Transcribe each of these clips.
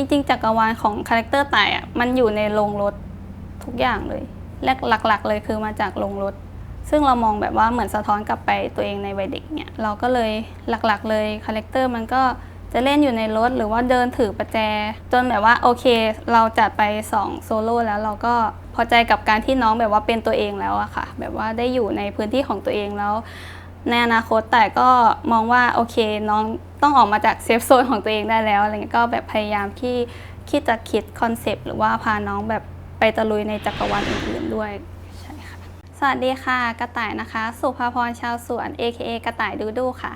จริง ๆจักรวาลของคาแรคเตอร์ตายอะมันอยู่ในโรงรถทุกอย่างเลยแรกหลักๆ เลยคือมาจากโรงรถ ซึ่งเรามองแบบว่าเหมือนสะท้อนกลับไปตัวเองในวัยเด็กเนี่ยเราก็เลยหลักๆ เลยคาแรคเตอร์มันก็จะเล่นอยู่ในรถหรือว่าเดินถือประแจ จนแบบว่าโอเค เราจัดไป2โซโล่แล้วเราก็พอใจกับการที่น้องแบบว่าเป็นตัวเองแล้วอะค่ะ แบบว่าได้อยู่ในพื้นที่ของตัวเองแล้ว ในอนาคตแต่ก็มองว่าโอเคน้องต้องออกมาจากเซฟโซนของตัวเองได้แล้วอะไรเงี้ยก็แบบพยายามที่คิดจะคิดคอนเซปต์หรือว่าพาน้องแบบไปตะลุยในจักรวาลอื่นๆด้วยใช่ค่ะสวัสดีค่ะ กระต่ายนะคะ สุภาพรชาวสวน AKA กระต่ายดูดูค่ะ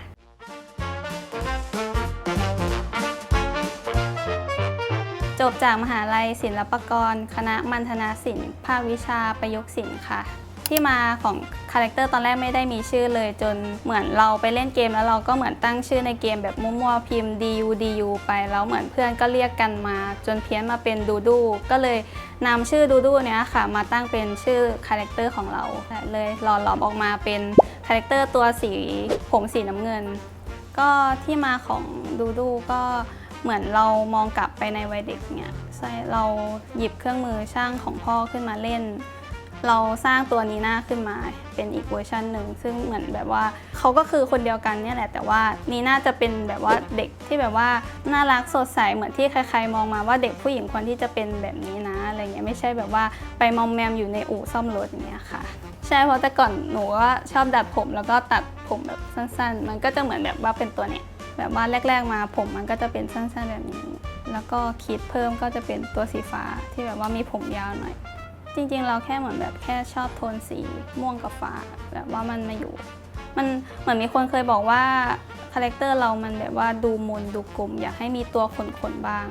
จบจากมหาลัยศิลปากร คณะมัณฑนาศิลป์ ภาควิชาประยุกต์ศิลป์ค่ะ ที่มาของคาแรคเตอร์ตอนแรกไม่ได้มีชื่อเลย จนเหมือนเราไปเล่นเกมแล้วเราก็เหมือนตั้งชื่อในเกมแบบมั่วๆพิมพ์ du du ไปแล้วเหมือนเพื่อนก็เรียกกันมา จนเพี้ยนมาเป็นดูดูก็เลยนำชื่อดูดูเนี้ยค่ะ มาตั้งเป็นชื่อคาแรคเตอร์ของเราเลยหล่อหลอมออกมาเป็นคาแรคเตอร์ตัวสีผมสีน้ำเงิน ก็ที่มาของดูดูก็เหมือนเรามองกลับไปในวัยเด็กเนี่ยใช่เราหยิบเครื่องมือช่างของพ่อขึ้นมาเล่น เราสร้างตัวนีน่าขึ้นมาเป็นอีกเวอร์ชันหนึ่งซึ่งเหมือนแบบว่าเขาก็คือคนเดียวกันเนี่ยแหละ แต่ว่านีน่าจะเป็นแบบว่าเด็กที่แบบว่าน่ารักสดใสเหมือนที่ใครๆมองมาว่าเด็กผู้หญิงควรที่จะเป็นแบบนี้นะอะไรเงี้ยไม่ใช่แบบว่าไปมอมแมมอยู่ในอู่ซ่อมรถอย่างเงี้ยค่ะ ใช่เพราะแต่ก่อนหนูก็ชอบดัดผมแล้วก็ตัดผมแบบสั้น ๆ มันก็จะเหมือนแบบว่าเป็นตัวเนี้ยแบบว่าแรก ๆ มาผมมันก็จะเป็นสั้นๆแบบนี้ แล้วก็คิดเพิ่มก็จะเป็นตัวสีฟ้าที่แบบว่ามีผมยาวหน่อย จริงๆ เราแค่เหมือนแบบแค่ชอบโทนสีม่วงกับฟ้าแบบว่ามันมาอยู่ มันเหมือนมีคนเคยบอกว่าคาแรคเตอร์เรามันแบบว่าดูมนดูกลมอยากให้มีตัวขนๆบ้าง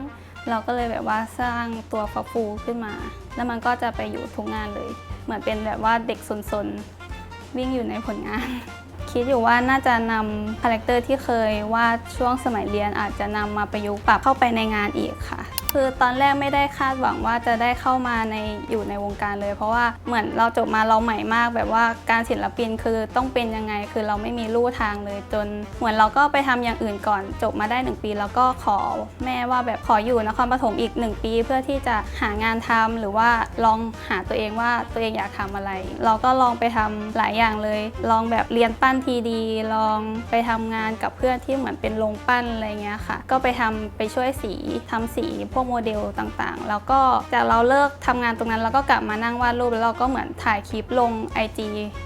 เราก็เลยแบบว่าสร้างตัวฟาฟูขึ้นมา แล้วมันก็จะไปอยู่ทุกงานเลย เหมือนเป็นแบบว่าเด็กซนๆ วิ่งอยู่ในผลงาน คิดอยู่ว่าน่าจะนำคาแรคเตอร์ที่เคยวาดช่วงสมัยเรียนอาจจะนำมาประยุกต์ปรับเข้าไปในงานอีกค่ะ คือตอนแรกไม่ได้คาดหวังว่าจะได้เข้ามาในอยู่ในวงการเลย เพราะว่าเหมือนเราจบมาเราใหม่มาก แบบว่าการศิลปินคือต้องเป็นยังไง คือเราไม่มีลู่ทางเลย จนเหมือนเราก็ไปทำอย่างอื่นก่อน จบมาได้ 1 ปี แล้วก็ขอแม่ว่าแบบขออยู่นครปฐมอีก 1 ปี เพื่อที่จะหางานทำหรือว่าลองหาตัวเองว่าตัวเองอยากทำอะไร เราก็ลองไปทำหลายอย่างเลย ลองแบบเรียนปั้นทีดี ลองไปทำงานกับเพื่อนที่เหมือนเป็นโรงปั้นอะไรเงี้ยค่ะ ก็ไปทำไปช่วยสีทำสีพวกโมเดลต่างๆ แล้วก็จากเราเลิกทำงานตรงนั้นแล้วก็กลับมานั่งวาดรูปแล้วเราก็เหมือนถ่ายคลิปลง IG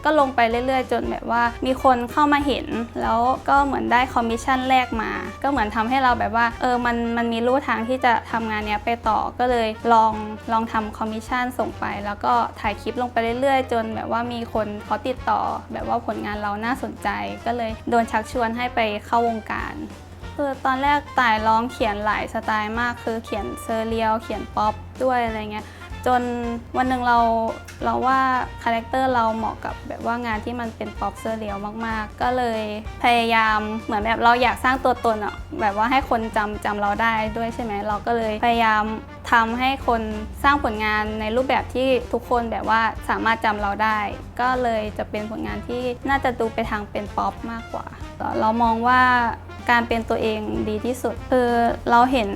ก็ลงไปเรื่อยๆ จนแบบว่ามีคนเข้ามาเห็น แล้วก็เหมือนได้คอมมิชชั่นแรกมา ก็เหมือนทำให้เราแบบว่าเออมันมันมีรูทางที่จะทำงานเนี้ยไปต่อก็เลยลองลองทำคอมมิชชั่นส่งไป แล้วก็ถ่ายคลิปลงไปเรื่อยๆ จนแบบว่ามีคนเขาติดต่อ แบบว่าผลงานเราน่าสนใจ ก็เลยโดนชักชวนให้ไปเข้าวงการ คือตอนแรกต่ายร้องเขียนหลายสไตล์มาก คือเขียนเซอร์เรียลเขียนป๊อปด้วยอะไรเงี้ยจนวันหนึ่งเราเราว่าคาแรคเตอร์เราเหมาะกับแบบว่างานที่มันเป็นป๊อปเซอร์เรียลมากๆ ก็เลยพยายามเหมือนแบบเราอยากสร้างตัวตนอะแบบว่าให้คนจำจำเราได้ด้วยใช่ไหมเราก็เลยพยายามทำให้คนสร้างผลงานในรูปแบบที่ทุกคนแบบว่าสามารถจำเราได้ ก็เลยจะเป็นผลงานที่น่าจะดูไปทางเป็นป๊อปมากกว่า เรามองว่า การเป็นตัวเองดีที่สุดคือเราเห็น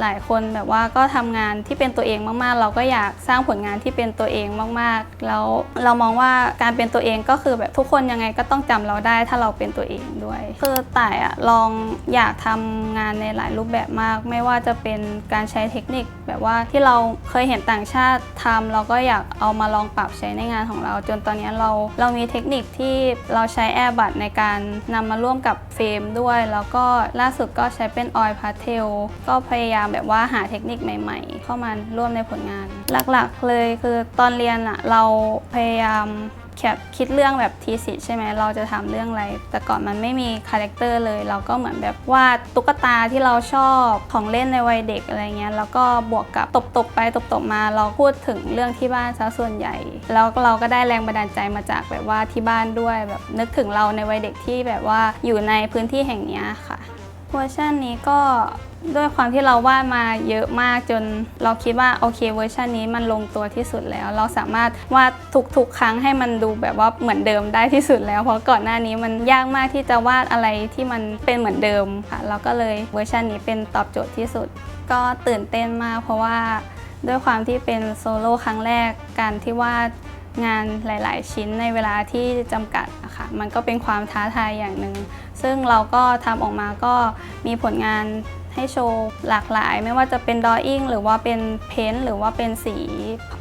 หลายคนแบบว่าก็ทำงานที่เป็นตัวเองมากๆ เราก็อยากสร้างผลงานที่เป็นตัวเองมากๆ แล้วเรามองว่าการเป็นตัวเองก็คือแบบทุกคนยังไงก็ต้องจำเราได้ถ้าเราเป็นตัวเองด้วย คือต่ายอะลองอยากทำงานในหลายรูปแบบมาก ไม่ว่าจะเป็นการใช้เทคนิคแบบว่าที่เราเคยเห็นต่างชาติทำเราก็อยากเอามาลองปรับใช้ในงานของเรา จนตอนนี้เราเรามีเทคนิคที่เราใช้แอร์บัตในการนำมาร่วมกับเฟรมด้วยแล้วก็ล่าสุดก็ใช้เป็นออยล์พาเทลก็พยายามแบบว่าหาเทคนิคใหม่ ๆ เข้ามาร่วมในผลงาน หลักๆเลยคือตอนเรียนอะเราพยายาม คคิดเรื่องแบบทีสิใช่ไหมเราจะทำเรื่องอะไร แต่ก่อนมันไม่มีคาแรคเตอร์เลย เราก็เหมือนแบบวาดตุ๊กตาที่เราชอบของเล่นในวัยเด็กอะไรเงี้ย แล้วก็บวกกับตบๆไปตบๆมา เราพูดถึงเรื่องที่บ้านซะส่วนใหญ่ แล้วเราก็ได้แรงบันดาลใจมาจากแบบว่าที่บ้านด้วยแบบนึกถึงเราในวัยเด็กที่แบบว่าอยู่ในพื้นที่แห่งนี้ค่ะ เวอร์ชันนี้ก็ด้วยความที่เราวาดมาเยอะมากจนเราคิดว่าโอเคเวอร์ชันนี้มันลงตัวที่สุดแล้ว เราสามารถวาดทุกๆ ครั้งให้มันดูแบบว่าเหมือนเดิมได้ที่สุดแล้ว เพราะก่อนหน้านี้มันยากมากที่จะวาดอะไรที่มันเป็นเหมือนเดิมค่ะเราก็เลยเวอร์ชันนี้เป็นตอบโจทย์ที่สุด ก็ตื่นเต้นมาก เพราะว่าด้วยความที่เป็นโซโล่ครั้งแรกการที่วาด งานหลาย ๆ ชิ้นในเวลาที่จำกัดอะค่ะมันก็เป็นความท้าทายอย่างหนึ่ง ซึ่งเราก็ทำออกมาก็มีผลงานให้โชว์หลากหลาย ไม่ว่าจะเป็นดออิ่งหรือว่าเป็นเพ้นท์หรือว่าเป็นสี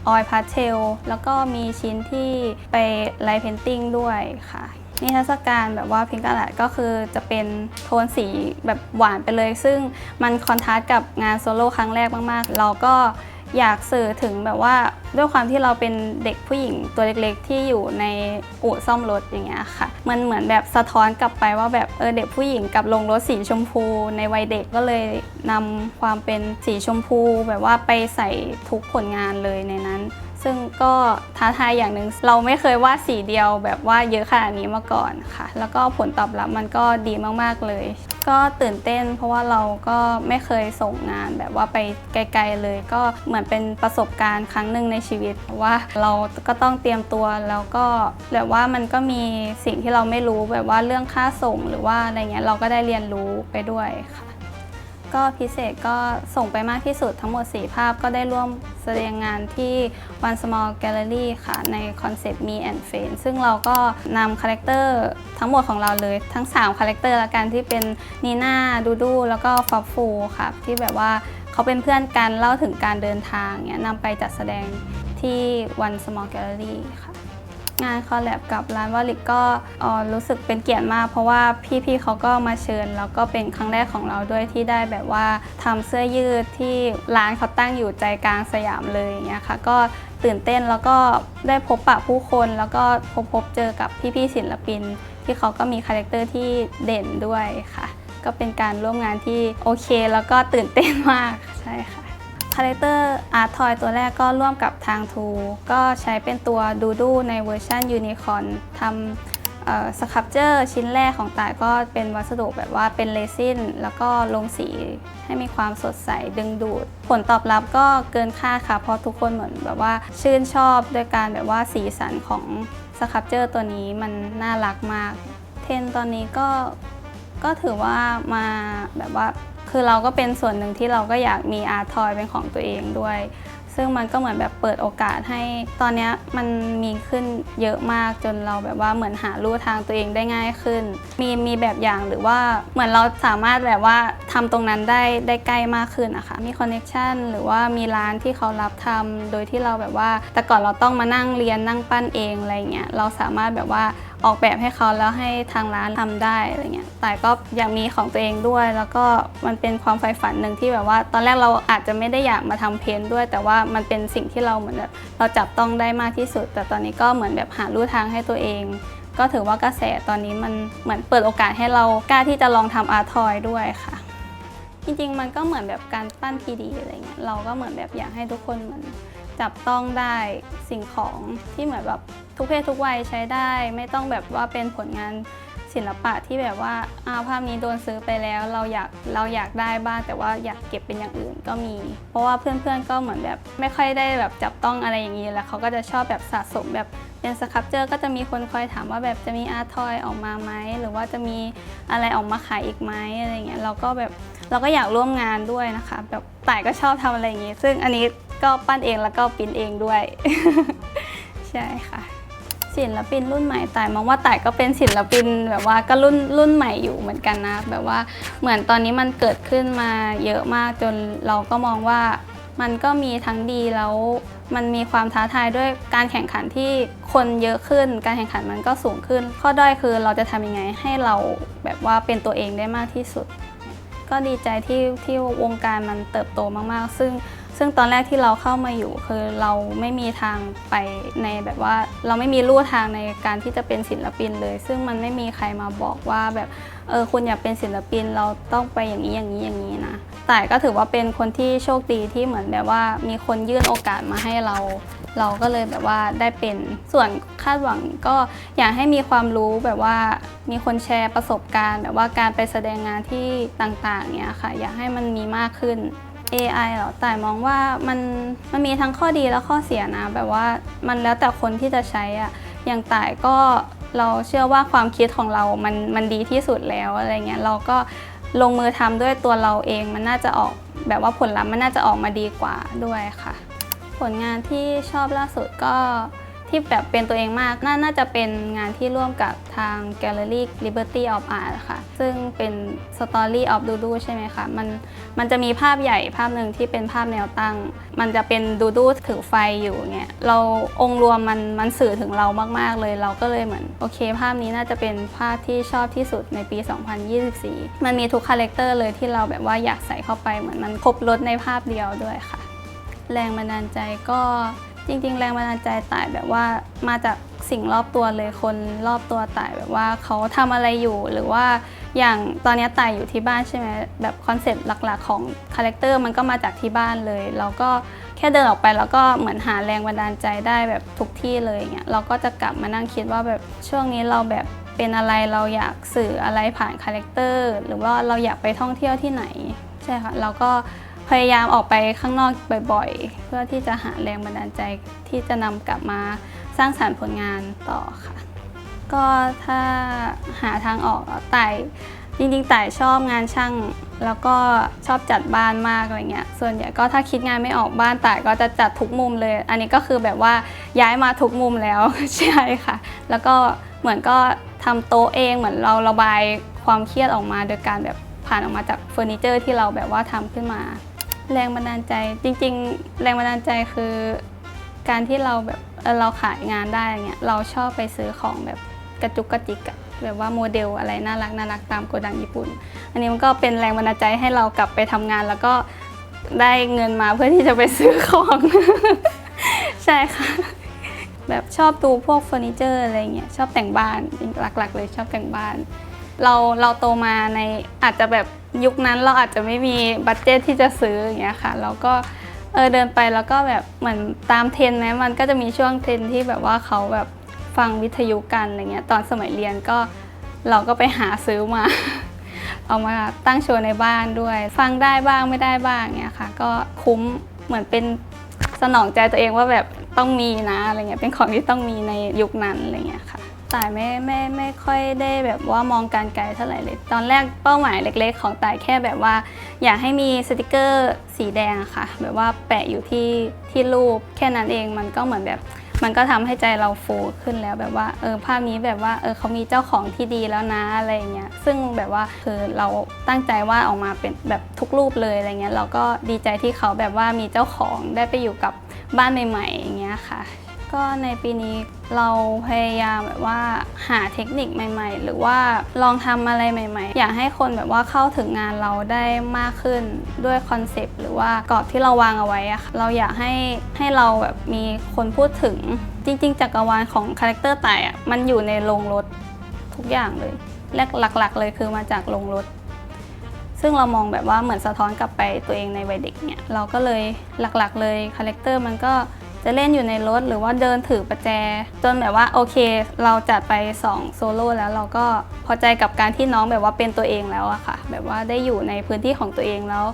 ออยพาสเทลแล้วก็มีชิ้นที่ไปไลท์เพนติ้งด้วยค่ะนิทรรศการแบบว่าพิงก a ล d ก็คือจะเป็นโทนสีแบบหวานไปเลย ซึ่งมันคอนทราสต์กับงานโซโล่ครั้งแรกมาก ๆ เราก็ อยากสื่อถึงแบบว่าด้วยความที่เราเป็นเด็กผู้หญิงตัวเล็กๆ ที่อยู่ในอู่ซ่อมรถอย่างเงี้ยค่ะ มันเหมือนแบบสะท้อนกลับไปว่าแบบเออเด็กผู้หญิงกับลงรถสีชมพู ในวัยเด็กก็เลยนำความเป็นสีชมพู แบบว่าไปใส่ทุกผลงานเลยในนั้น ซึ่งก็ท้าทายอย่างหนึ่งเราไม่เคยวาดสีเดียวแบบว่าเยอะขนาดนี้มาก่อนค่ะ แล้วก็ผลตอบรับมันก็ดีมากๆเลย ก็ตื่นเต้น เพราะว่าเราก็ไม่เคยส่งงานแบบว่าไปไกล ๆเลย ก็เหมือนเป็นประสบการณ์ครั้งหนึ่งในชีวิตว่าเราก็ต้องเตรียมตัวแล้วก็แบบว่ามันก็มีสิ่งที่เราไม่รู้แบบว่าเรื่องค่าส่งหรือว่าอะไรเงี้ยเราก็ได้เรียนรู้ไปด้วยค่ะ ก็พิเศษก็ส่งไปมากที่สุดทั้งหมด 4 ภาพก็ได้ร่วมแสดงงานที่ One Small Gallery ค่ะ ในคอนเซปต์ Me and Friend ซึ่งเราก็นำคาแรคเตอร์ทั้งหมดของเราเลยทั้ง 3 คาแรคเตอร์ละกันที่เป็นนีน่าดูดูแล้วก็ฟอบฟูค่ะ ที่แบบว่าเขาเป็นเพื่อนกันเล่าถึงการเดินทางเนี่ยนำไปจัดแสดงที่ One Small Gallery ค่ะ งานคอลแลบกับร้านวอลิกก็รู้สึกเป็นเกียรติมาก เพราะว่าพี่ๆเขาก็มาเชิญ แล้วก็เป็นครั้งแรกของเราด้วยที่ได้แบบว่าทำเสื้อยืดที่ร้านเขาตั้งอยู่ใจกลางสยามเลยอย่างเงี้ยค่ะก็ตื่นเต้นแล้วก็ได้พบปะผู้คน แล้วก็พบพบเจอกับพี่ๆศิลปิน ที่เขาก็มีคาแรคเตอร์ที่เด่นด้วยค่ะ ก็เป็นการร่วมงานที่โอเค แล้วก็ตื่นเต้นมากใช่ค่ะ คาแรคเตอร์อาร์ทอยตัวแรกก็ร่วมกับทางทู ก็ใช้เป็นตัวดูดูในเวอร์ชันยูนิคอนทำสครับเจอร์ชิ้นแรกของต่ายก็เป็นวัสดุแบบว่าเป็นเรซินแล้วก็ลงสีให้มีความสดใสดึงดูด ผลตอบรับก็เกินคาดค่ะ เพราะทุกคนเหมือนแบบว่าชื่นชอบด้วยการแบบว่าสีสันของสครับเจอร์ตัวนี้มันน่ารักมาก เทนตอนนี้ก็ก็ถือว่ามาแบบว่า คือเราก็เป็นส่วนหนึ่งที่เราก็อยากมีอาร์ทอยเป็นของตัวเองด้วย ซึ่งมันก็เหมือนแบบเปิดโอกาสให้ ตอนนี้มันมีขึ้นเยอะมากจนเราแบบว่าเหมือนหาลู่ทางตัวเองได้ง่ายขึ้น มีมีแบบอย่างหรือว่าเหมือนเราสามารถแบบว่าทำตรงนั้นได้ได้ใกล้มากขึ้นนะคะ มีคอนเน็ชันหรือว่ามีร้านที่เขารับทำโดยที่เราแบบว่า แต่ก่อนเราต้องมานั่งเรียนนั่งปั้นเองอะไรเงี้ย เราสามารถแบบว่า ออกแบบให้เขาแล้วให้ทางร้านทำได้อะไรเงี้ยแต่ก็อยากมีของตัวเองด้วย แล้วก็มันเป็นความใฝ่ฝันหนึ่งที่แบบว่า ตอนแรกเราอาจจะไม่ได้อยากมาทำเพนท์ด้วย แต่ว่ามันเป็นสิ่งที่เราเหมือนแบบเราจับต้องได้มากที่สุด แต่ตอนนี้ก็เหมือนแบบหาลู่ทางให้ตัวเอง ก็ถือว่ากระแสตอนนี้มันเหมือนเปิดโอกาสให้เรากล้าที่จะลองทำอาร์ทอยด้วยค่ะจริงๆ มันก็เหมือนแบบการปั้นพีดีอะไรเงี้ย เราก็เหมือนแบบอยากให้ทุกคนเหมือน จับต้องได้สิ่งของที่เหมือนแบบทุกเพศทุกวัยใช้ได้ ไม่ต้องแบบว่าเป็นผลงานศิลปะที่แบบว่าอาภาพนี้โดนซื้อไปแล้วเราอยากเราอยากได้บ้างแต่ว่าอยากเก็บเป็นอย่างอื่นก็มี เพราะว่าเพื่อนๆก็เหมือนแบบไม่ค่อยได้แบบจับต้องอะไรอย่างนี้แล้วเขาก็จะชอบแบบสะสมแบบเป็นสครับเจอก็จะมีคนคอยถามว่าแบบจะมีอาร์ทอยออกมาไหมหรือว่าจะมีอะไรออกมาขายอีกไหมอะไรเงี้ยเราก็แบบเราก็อยากร่วมงานด้วยนะคะ แบบต่ายก็ชอบทำอะไรอย่างนี้ ซึ่งอันนี้ ก็ปั้นเองแล้วก็ปิ้นเองด้วย ใช่ค่ะ ศิลปินรุ่นใหม่ต่ายมองว่าต่ายก็เป็นศิลปินแบบว่าก็รุ่นรุ่นใหม่อยู่เหมือนกันนะ แบบว่าเหมือนตอนนี้มันเกิดขึ้นมาเยอะมากจนเราก็มองว่ามันก็มีทั้งดีแล้วมันมีความท้าทายด้วยการแข่งขันที่คนเยอะขึ้น การแข่งขันมันก็สูงขึ้น ข้อด้อยคือเราจะทำยังไงให้เราแบบว่าเป็นตัวเองได้มากที่สุด ก็ดีใจที่ที่วงการมันเติบโตมากๆ ซึ่ง ซึ่งตอนแรกที่เราเข้ามาอยู่ คือเราไม่มีทางไปในแบบว่า เราไม่มีลู่ทางในการที่จะเป็นศิลปินเลย ซึ่งมันไม่มีใครมาบอกว่าแบบเออคุณอยากเป็นศิลปินเราต้องไปอย่างนี้อย่างนี้อย่างนี้นะแต่ก็ถือว่าเป็นคนที่โชคดีที่เหมือนแบบว่ามีคนยื่นโอกาสมาให้เรา เราก็เลยแบบว่าได้เป็นส่วนคาดหวังก็อยากให้มีความรู้แบบว่ามีคนแชร์ประสบการณ์ แบบว่าการไปแสดงงานที่ต่างๆเนี่ยค่ะ อยากให้มันมีมากขึ้น AI เหรอแต่มองว่ามันมันมีทั้งข้อดีและข้อเสียนะ แบบว่ามันแล้วแต่คนที่จะใช้อะอย่างต่ายก็เราเชื่อว่าความคิดของเรา มันมันดีที่สุดแล้วอะไรเงี้ยเราก็ลงมือทำด้วยตัวเราเองมันน่าจะออกแบบว่าผลลัพธ์มันน่าจะออกมาดีกว่าด้วยค่ะ ผลงานที่ชอบล่าสุดก็ ที่แบบเป็นตัวเองมากนน่าจะเป็นงานที่ร่วมกับทาง Gallery Liberty of Art ค่ะซึ่งเป็น Story of Dudu ใช่ไหมคะมันมันจะมีภาพใหญ่ภาพหนึ่งที่เป็นภาพแนวตั้ง มันจะเป็นดูดูถือไฟอยู่เนี่ยเราองค์รวมมันมันสื่อถึงเรามาก ๆ เลย เราก็เลยเหมือนโอเค ภาพนี้น่าจะเป็นภาพที่ชอบที่สุดในปี 2024 มันมีทุกคาแรคเตอร์เลยที่เราแบบว่าอยากใส่เข้าไปเหมือนมันครบรถในภาพเดียวด้วยค่ะ แรงบันดาลใจก็ จริง ๆ แรงบันดาลใจต่ายแบบว่ามาจากสิ่งรอบตัวเลยคนรอบตัวต่ายแบบว่าเขาทำอะไรอยู่หรือว่าอย่างตอนนี้ต่ายอยู่ที่บ้านใช่ไหมแบบคอนเซ็ปต์หลักๆ ของคาแรคเตอร์มันก็มาจากที่บ้านเลยเราก็แค่เดินออกไปแล้วก็เหมือนหาแรงบันดาลใจได้แบบทุกที่เลยอย่างเงี้ยเราก็จะกลับมานั่งคิดว่าแบบช่วงนี้เราแบบเป็นอะไรเราอยากสื่ออะไรผ่านคาแรคเตอร์หรือว่าเราอยากไปท่องเที่ยวที่ไหนใช่ค่ะเราก็ พยายามออกไปข้างนอกบ่อยๆ เพื่อที่จะหาแรงบันดาลใจที่จะนำกลับมาสร้างสรรค์ผลงานต่อค่ะ ก็ถ้าหาทางออกอะต่ายจริงๆต่ายชอบงานช่าง แล้วก็ชอบจัดบ้านมากอะไรเงี้ย ส่วนใหญ่ก็ถ้าคิดงานไม่ออกบ้านต่ายก็จะจัดทุกมุมเลย อันนี้ก็คือแบบว่าย้ายมาทุกมุมแล้ว ใช่ค่ะ แล้วก็เหมือนก็ทำโต๊ะเองเหมือนเราระบายความเครียดออกมา โดยการแบบผ่านออกมาจากเฟอร์นิเจอร์ที่เราแบบว่าทำขึ้นมา แรงบันดาลใจจริง ๆ แรงบันดาลใจคือ การที่เราแบบเออเราขายงานได้อย่างเงี้ยเราชอบไปซื้อของแบบกระจุกกระจิกอะแบบว่าโมเดลอะไรน่ารักน่ารักตามโกดังญี่ปุ่น อันนี้มันก็เป็นแรงบันดาลใจให้เรากลับไปทำงาน แล้วก็ได้เงินมาเพื่อที่จะไปซื้อของ ใช่ค่ะ แบบชอบดูพวกเฟอร์นิเจอร์อะไรเงี้ยชอบแต่งบ้านหลักๆ เลยชอบแต่งบ้าน เราเราโตมาในอาจจะแบบยุคนั้นเราอาจจะไม่มีบัตเจตที่จะซื้ออย่างเงี้ยค่ะเราก็เออเดินไปแล้วก็แบบเหมือนตามเทรนนะมันก็จะมีช่วงเทรนที่แบบว่าเขาแบบฟังวิทยุกันอะไรเงี้ยตอนสมัยเรียนก็เราก็ไปหาซื้อมา เอามาตั้งโชว์ในบ้านด้วย ฟังได้บ้างไม่ได้บ้างเงี้ยค่ะ ก็คุ้มเหมือนเป็นสนองใจตัวเองว่าแบบต้องมีนะอะไรเงี้ยเป็นของที่ต้องมีในยุคนั้นอะไรเงี้ยค่ะ ต่ายไม่ไม่ไม่ค่อยได้แบบว่ามองการไกลเท่าไหร่เลย ตอนแรกเป้าหมายเล็ก ๆ ของต่ายแค่แบบว่า อยากให้มีสติกเกอร์สีแดงค่ะ แบบว่าแปะอยู่ที่ที่รูป แค่นั้นเองมันก็เหมือนแบบ มันก็ทำให้ใจเราฟูขึ้นแล้วแบบว่าเออภาพนี้แบบว่าเออเขามีเจ้าของที่ดีแล้วนะอะไรเงี้ยซึ่งแบบว่าคือเราตั้งใจว่าออกมาเป็นแบบทุกรูปเลยอะไรเงี้ยเราก็ดีใจที่เขาแบบว่ามีเจ้าของได้ไปอยู่กับบ้านใหม่ๆอย่างเงี้ยค่ะ ก็ในปีนี้เราพยายามแบบว่าหาเทคนิคใหม่ ๆ หรือว่าลองทำอะไรใหม่ ๆ อยากให้คนแบบว่าเข้าถึงงานเราได้มากขึ้นด้วยคอนเซปต์หรือว่ากรอบที่เราวางเอาไว้อะค่ะเราอยากให้ให้เราแบบมีคนพูดถึงจริง ๆจักรวาลของคาแรคเตอร์ไต่อะมันอยู่ในโรงรถทุกอย่างเลยแรกหลักๆ เลยคือมาจากโรงรถซึ่งเรามองแบบว่าเหมือนสะท้อนกลับไปตัวเองในวัยเด็กเนี่ยเราก็เลยหลักๆ เลยคาแรคเตอร์มันก็ จะเล่นอยู่ในรถหรือว่าเดินถือประแจ จนแบบว่าโอเค เราจัดไป 2 โซโล่แล้วเราก็พอใจกับการที่น้องแบบว่าเป็นตัวเองแล้วอะค่ะ แบบว่าได้อยู่ในพื้นที่ของตัวเองแล้ว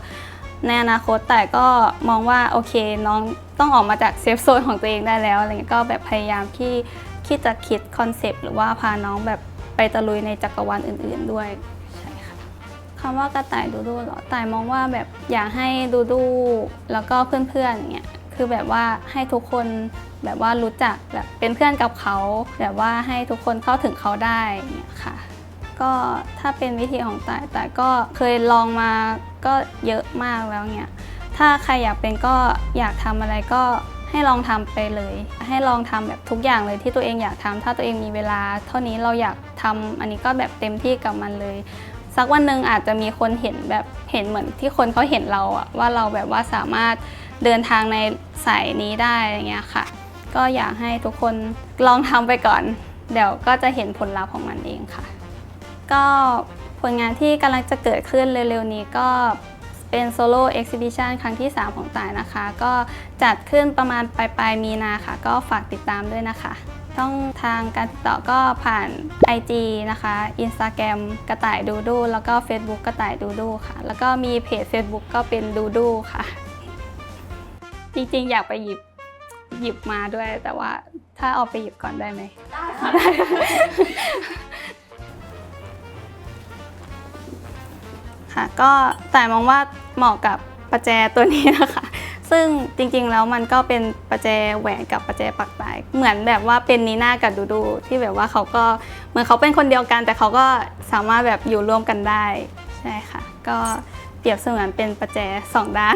ในอนาคตแต่ก็มองว่าโอเคน้องต้องออกมาจากเซฟโซนของตัวเองได้แล้วอะไรเงี้ยก็แบบพยายามที่ที่จะคิดคอนเซปต์หรือว่าพาน้องแบบไปตะลุยในจักรวาลอื่น ๆด้วยใช่ค่ะคำว่ากระต่ายดูดูเหรอต่ายมองว่าแบบอยากให้ดูดูแล้วก็เพื่อนๆอย่างเงี้ย คือแบบว่าให้ทุกคนแบบว่ารู้จักแบบเป็นเพื่อนกับเขา แบบว่าให้ทุกคนเข้าถึงเขาได้เงี้ยค่ะ ก็ถ้าเป็นวิธีของต่ายแต่ก็เคยลองมาก็เยอะมากแล้วเนี่ยถ้าใครอยากเป็นก็อยากทำอะไรก็ให้ลองทำไปเลย ให้ลองทำแบบทุกอย่างเลยที่ตัวเองอยากทำถ้าตัวเองมีเวลา เท่านี้เราอยากทำอันนี้ก็แบบเต็มที่กับมันเลย สักวันหนึ่งอาจจะมีคนเห็นแบบเห็นเหมือนที่คนเขาเห็นเราอะว่าเราแบบว่าสามารถ เดินทางในสายนี้ได้อย่างเงี้ยค่ะ ก็อยากให้ทุกคนลองทำไปก่อน เดี๋ยวก็จะเห็นผลลัพธ์ของมันเองค่ะ ก็ผลงานที่กำลังจะเกิดขึ้นเร็วๆนี้ก็เป็นโซโล่เอ็กซิบิชันครั้งที่ 3 ของต่ายนะคะ ก็จัดขึ้นประมาณปลายๆมีนาค่ะ ก็ฝากติดตามด้วยนะคะช่องทางการติดต่อก็ผ่าน IG นะคะ Instagram กระต่ายดูดู แล้วก็ Facebook กระต่ายดูดูค่ะ แล้วก็มีเพจ Facebook ก็เป็นดูดูค่ะ จริงๆ อยากไปหยิบหยิบมาด้วย แต่ว่าถ้าเอาไปหยิบก่อนได้ไหมได้ค่ะค่ะก็แต่มองว่าเหมาะกับประแจตัวนี้นะคะ ซึ่งจริงๆแล้วมันก็เป็นประแจแหวนกับประแจปักตายเหมือนแบบว่าเป็นนีน่ากับดูดูที่แบบว่าเขาก็เหมือนเขาเป็นคนเดียวกัน แต่เขาก็สามารถแบบอยู่ร่วมกันได้ใช่ค่ะ ก็เปรียบเสมือนเป็นประแจสองด้าน